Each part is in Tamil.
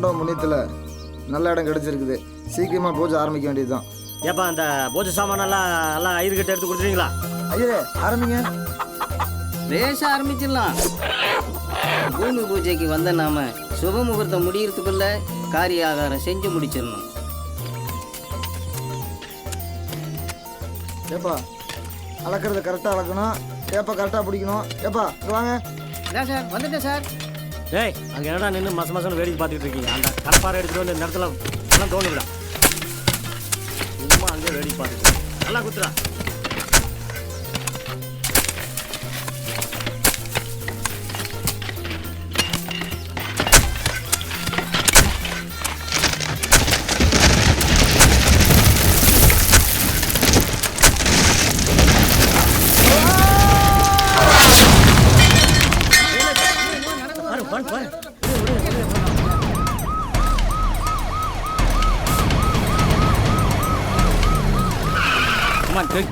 ஆண்டவன் புண்ணியத்தில் நல்ல இடம் கிடைச்சிருக்குது. சீக்கிரமாக பூஜை ஆரம்பிக்க வேண்டியதுதான். ஏப்பா அந்த பூஜை சாமானெல்லாம் எல்லாம் ஐயர் கிட்ட எடுத்து கொடுத்துருவீங்களா? ஐயரே ஆரம்பிங்க. பேச ஆரம்பிச்சிடலாம். பூமி பூஜைக்கு வந்த நாம சுப முகூர்த்தம் முடியறதுக்குள்ள காரிய ஆகாரம் செஞ்சு முடிச்சிடணும். ஏப்பா அளக்கிறது கரெக்டாக அளக்கணும். ஏப்பா கரெக்டாக பிடிக்கணும். ஏப்பா இங்க வாங்க. சார் வந்துட்டேன் சார். டேய் அங்கே என்னடா நின்று மச மாதம் வேடிக்கை பார்த்துட்டு இருக்கீங்க? அந்த கடப்பாறை எடுத்துகிட்டு வந்து இந்த இடத்துல எல்லாம் தோணுவிடா சும்மா அங்கே வேடிக்கை பார்த்துட்டு நல்லா குத்துறா பாரு பாரு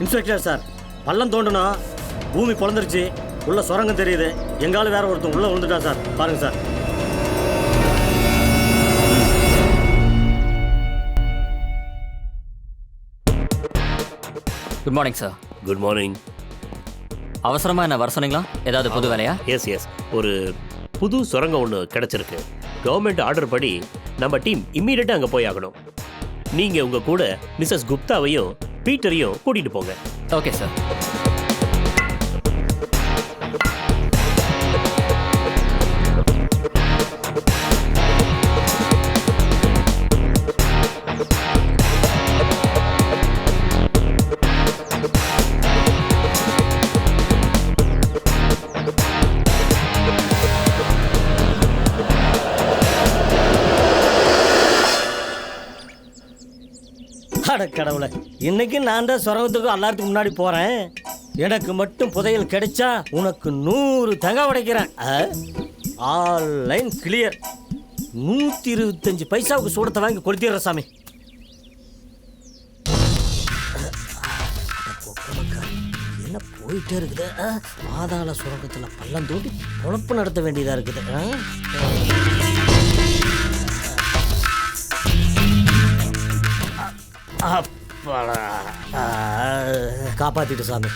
இன்ஸ்பெக்டர் சார் பள்ளம் தோண்டுனா பூமி பிறந்துருச்சு உள்ள சுரங்கம் தெரியுது. எங்காலும் வேற ஒருத்தன் உள்ள விழுந்துட்டா சார் பாருங்க sir good morning sir good morning அவசரமா என்ன வர சொன்னீங்களா? ஏதாவது புது வேலையா? எஸ் எஸ் ஒரு புது சுரங்கம் ஒன்று கிடச்சிருக்கு. கவர்மெண்ட் ஆர்டர் படி நம்ம டீம் இம்மீடியட்டாக அங்கே போய் ஆகணும். நீங்கள் உங்கள் கூட மிஸ்ஸஸ் குப்தாவையும் பீட்டரையும் கூட்டிகிட்டு போங்க. ஓகே சார் அட கடவுளை இன்னைக்கு நான் தான் சுரங்கத்துக்கு எல்லாத்துக்கும் முன்னாடி போறேன். எனக்கு மட்டும் புதையல் கிடைச்சா உனக்கு நூறு தங்க உடைக்கிறேன். ஆல் லைன் கிளியர் நூற்றி இருபத்தஞ்சு பைசாவுக்கு சூடத்தை வாங்கி கொடுத்துடுற சாமி. என்ன போயிட்டே இருக்குது? பாதாள சுரங்கத்தில் பள்ளம் தோண்டி பொழப்பு நடத்த வேண்டியதாக இருக்குது. காப்பாத்திட்டு சாமி.